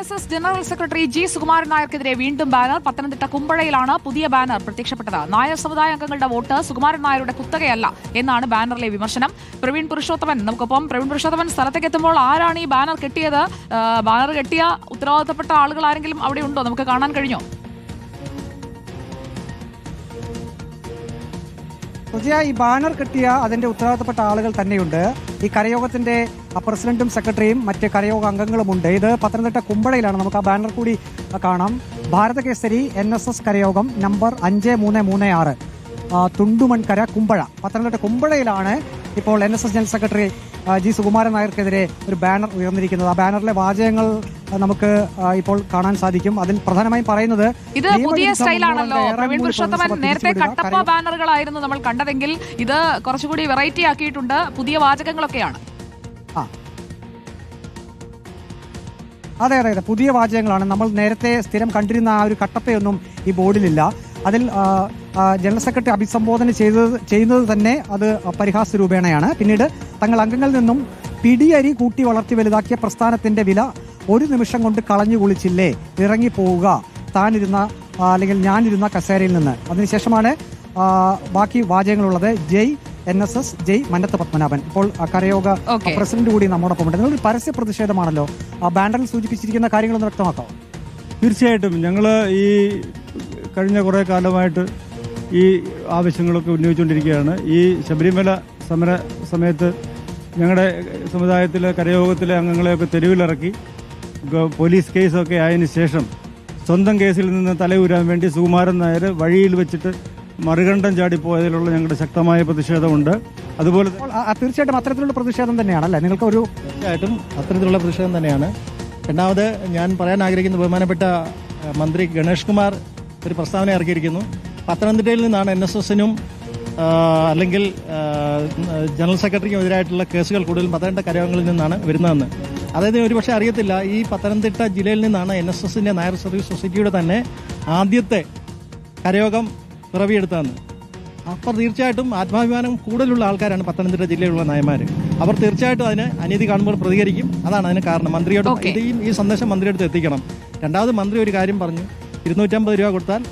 S S general secretary G Sukumaran നായർക്കെതിരെ വീണ്ടും banner. Pathanamthitta കുമ്പഴയിലാണ് പുതിയ banner പ്രത്യക്ഷപ്പെട്ടത്. നായർ സമുദായ അംഗങ്ങളുടെ വോട്ട് സുകുമാരൻ നായരുടെ കുത്തകയല്ല എന്നാണ് ബാനറിലെ വിമർശനം. പ്രവീൺ പുരുഷോത്തമൻ നമുക്കൊപ്പം പ്രവീൺ പുരുഷോത്തമൻ സ്ഥലത്തേക്ക് എത്തുമ്പോൾ ആരാണ് ഈ ബാനർ കെട്ടിയത്? ബാനർ കെട്ടിയ ഉത്തരവാദിത്തപ്പെട്ട ആളുകൾ ആരെങ്കിലും അവിടെ ഉണ്ടോ? നമുക്ക് കാണാൻ കഴിഞ്ഞോ? പുതിയ ഈ ബാനർ കെട്ടിയ അതിന്റെ ഉത്തരവാദിത്തപ്പെട്ട ആളുകൾ തന്നെയുണ്ട്. ഈ കരയോഗത്തിന്റെ പ്രസിഡന്റും സെക്രട്ടറിയും മറ്റ് കരയോഗ അംഗങ്ങളുമുണ്ട്. ഇത് പത്തനംതിട്ട കുമ്പഴയിലാണ്. നമുക്ക് ആ ബാനർ കൂടി കാണാം. ഭാരതകേസരി എൻ എസ് എസ് കരയോഗം നമ്പർ അഞ്ച് മൂന്ന് മൂന്ന് ആറ് തുണ്ടുമൺകര കുമ്പഴ. പത്തനംതിട്ട കുമ്പഴയിലാണ് ഇപ്പോൾ N S S general secretary G Sukumaran നായർക്കെതിരെ ഒരു ബാനർ ഉയർന്നിരിക്കുന്നത്. ആ ബാനറിലെ വാചകങ്ങൾ നമുക്ക് ഇപ്പോൾ കാണാൻ സാധിക്കും. അതിൽ പ്രധാനമായും പറയുന്നത് ഇത് പുതിയ സ്റ്റൈലാണല്ലോ. പ്രവീൺ പുരുഷോത്തമൻ നേരത്തെ കട്ടപ്പ ബാനറുകളായിരുന്നു നമ്മൾ കണ്ടതെങ്കിൽ ഇത് കുറച്ചുകൂടി വെറൈറ്റി ആക്കിയിട്ടുണ്ട്. പുതിയ വാചകങ്ങളൊക്കെയാണ്. ആ. അതെ അതെ അതെ. പുതിയ വാചകങ്ങളാണ്. നമ്മൾ നേരത്തെ സ്ഥിരം കണ്ടിരുന്ന ആ ഒരു കട്ടപ്പയൊന്നും ഈ ബോർഡിലില്ല. അതിൽ ജനറൽ സെക്രട്ടറി അഭിസംബോധന ചെയ്തത് ചെയ്യുന്നത് തന്നെ അത് പരിഹാസ രൂപേണയാണ്. പിന്നീട് തങ്ങൾ അംഗങ്ങളിൽ നിന്നും പിടിയരി കൂട്ടി വളർത്തി വലുതാക്കിയ പ്രസ്ഥാനത്തിന്റെ വില ഒരു നിമിഷം കൊണ്ട് കളഞ്ഞു കുളിച്ചില്ലേ? ഇറങ്ങിപ്പോവുക. താനിരുന്ന അല്ലെങ്കിൽ ഞാനിരുന്ന കസേരയിൽ നിന്ന്. അതിനുശേഷമാണ് ബാക്കി വാചകങ്ങളുള്ളത് ജയ് എൻ എസ് എസ് ജയ് മന്നത്ത് പത്മനാഭൻ. ഇപ്പോൾ കരയോഗ പ്രസിഡന്റ് കൂടി നമ്മോടൊപ്പം ഉണ്ട്. നിങ്ങളൊരു പരസ്യ പ്രതിഷേധമാണല്ലോ? ആ ബാനറിൽ സൂചിപ്പിച്ചിരിക്കുന്ന കാര്യങ്ങളൊന്ന് വ്യക്തമാക്കാം തീർച്ചയായിട്ടും. ഞങ്ങൾ ഈ കഴിഞ്ഞ കുറേ കാലമായിട്ട് ഈ ആവശ്യങ്ങളൊക്കെ ഉന്നയിച്ചുകൊണ്ടിരിക്കുകയാണ്. ഈ ശബരിമല സമര സമയത്ത് ഞങ്ങളുടെ സമുദായത്തിലെ കരയോഗത്തിലെ അംഗങ്ങളെയൊക്കെ തെരുവിലിറക്കി പോലീസ് കേസൊക്കെ ആയതിനു ശേഷം സ്വന്തം കേസിൽ നിന്ന് തലയൂരാൻ വേണ്ടി സുകുമാരൻ നായർ വഴിയിൽ വെച്ചിട്ട് മറികണ്ഠം ചാടിപ്പോയതിലുള്ള ഞങ്ങളുടെ ശക്തമായ പ്രതിഷേധമുണ്ട്. അതുപോലെ തീർച്ചയായിട്ടും അത്തരത്തിലുള്ള പ്രതിഷേധം തന്നെയാണ് അല്ലേ നിങ്ങൾക്ക് ഒരു തീർച്ചയായിട്ടും അത്തരത്തിലുള്ള പ്രതിഷേധം തന്നെയാണ്. രണ്ടാമത് ഞാൻ പറയാൻ ആഗ്രഹിക്കുന്ന ബഹുമാനപ്പെട്ട മന്ത്രി ഗണേഷ് കുമാർ ഒരു പ്രസ്താവന ഇറക്കിയിരിക്കുന്നു പത്തനംതിട്ടയിൽ നിന്നാണ് എൻ എസ് എസിനും അല്ലെങ്കിൽ ജനറൽ സെക്രട്ടറിക്കും എതിരായിട്ടുള്ള കേസുകൾ കൂടുതലും പത്തനംതിട്ട കരയോഗങ്ങളിൽ നിന്നാണ് വരുന്നതെന്ന്. അതായത് ഒരുപക്ഷെ അറിയത്തില്ല ഈ പത്തനംതിട്ട ജില്ലയിൽ നിന്നാണ് എൻ എസ് എസിന്റെ നായർ സർവീസ് സൊസൈറ്റിയുടെ തന്നെ ആദ്യത്തെ കരയോഗം പിറവിയെടുത്തതെന്ന്. അപ്പോൾ തീർച്ചയായിട്ടും ആത്മാഭിമാനം കൂടുതലുള്ള ആൾക്കാരാണ് പത്തനംതിട്ട ജില്ലയിലുള്ള നയന്മാർ അവർ തീർച്ചയായിട്ടും അതിന് അനീതി കാണുമ്പോൾ പ്രതികരിക്കും. അതാണ് അതിന് കാരണം. മന്ത്രിയോട്. ഈ- സന്ദേശം മന്ത്രിയുടെ അടുത്ത് എത്തിക്കണം. രണ്ടാമത് മന്ത്രി ഒരു കാര്യം പറഞ്ഞു. ഇരുന്നൂറ്റമ്പത് രൂപ കൊടുത്താൽ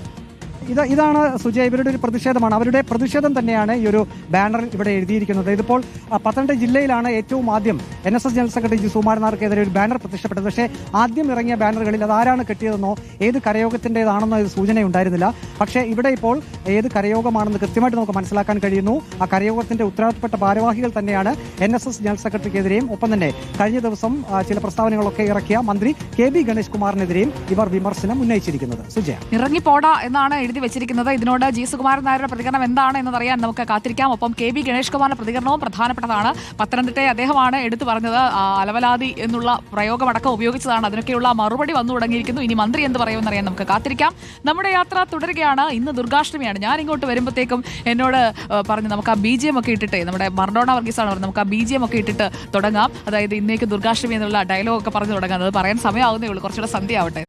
ഇത് ഇതാണ് സുജയ ഇവരുടെ ഒരു പ്രതിഷേധമാണ്. അവരുടെ പ്രതിഷേധം തന്നെയാണ് ഈ ഒരു ബാനറിൽ ഇവിടെ എഴുതിയിരിക്കുന്നത്. ഇതിപ്പോൾ പത്തനംതിട്ട ജില്ലയിലാണ് ഏറ്റവും ആദ്യം N S S general secretary G സുമാരനാർക്കെതിരെ ഒരു ബാനർ പ്രത്യക്ഷപ്പെട്ടത് പക്ഷേ ആദ്യം ഇറങ്ങിയ ബാനറുകളിൽ അത് ആരാണ് കെട്ടിയതെന്നോ ഏത് കരയോഗത്തിന്റെതാണെന്നോ ഇത് സൂചനയുണ്ടായിരുന്നില്ല. പക്ഷേ ഇവിടെ ഇപ്പോൾ ഏത് കരയോഗമാണെന്ന് കൃത്യമായിട്ട് നമുക്ക് മനസ്സിലാക്കാൻ കഴിയുന്നു. ആ കരയോഗത്തിന്റെ ഉത്തരവാദിത്തപ്പെട്ട ഭാരവാഹികൾ തന്നെയാണ് എൻ എസ് എസ് ജനറൽ സെക്രട്ടറിക്കെതിരെയും ഒപ്പം തന്നെ കഴിഞ്ഞ ദിവസം ചില പ്രസ്താവനകളൊക്കെ ഇറക്കിയ മന്ത്രി കെ ബി ഗണേഷ് കുമാറിനെതിരെയും ഇവർ വിമർശനം ഉന്നയിച്ചിരിക്കുന്നത്. സുജയ. ഇറങ്ങിപ്പോടാ എന്നാണ് എഴുതി വെച്ചിരിക്കുന്നത്. ഇതിനോട് ജി സുകുമാരൻ നായരുടെ പ്രതികരണം എന്താണ് എന്നറിയാൻ നമുക്ക് കാത്തിരിക്കാം. ഒപ്പം കെ ബി ഗണേഷ് കുമാറിന്റെ പ്രതികരണവും പ്രധാനപ്പെട്ടതാണ്. പത്തനംതിട്ടയെ അദ്ദേഹമാണ് എടുത്തു പറഞ്ഞത്. അലവലാതി എന്നുള്ള പ്രയോഗമടക്കം ഉപയോഗിച്ചതാണ്. അതിനൊക്കെയുള്ള മറുപടി വന്നു തുടങ്ങിയിരിക്കുന്നു. ഇനി മന്ത്രി എന്ത് പറയുമെന്നറിയാൻ നമുക്ക് കാത്തിരിക്കാം. നമ്മുടെ യാത്ര തുടരുകയാണ്. ഇന്ന് ദുർഗാഷ്ടമിയാണ്. ഞാൻ ഇങ്ങോട്ട് വരുമ്പോഴത്തേക്കും എന്നോട് പറഞ്ഞു നമുക്ക് ആ ബി ജി എം ഒക്കെ ഇട്ടിട്ട് നമ്മുടെ മർഡോണ വർഗീസാണ് പറഞ്ഞത്. നമുക്ക് ആ ബി ജി എം ഒക്കെ ഇട്ടിട്ട് തുടങ്ങാം. അതായത് ഇന്നേക്ക് ദുർഗാഷ്ടമി എന്നുള്ള ഡയലോഗ് ഒക്കെ പറഞ്ഞു തുടങ്ങാം. അത് പറയാൻ സമയമാവുന്നേ ഉള്ളൂ. കുറച്ചുകൂടെ സന്ധ്യ ആവട്ടെ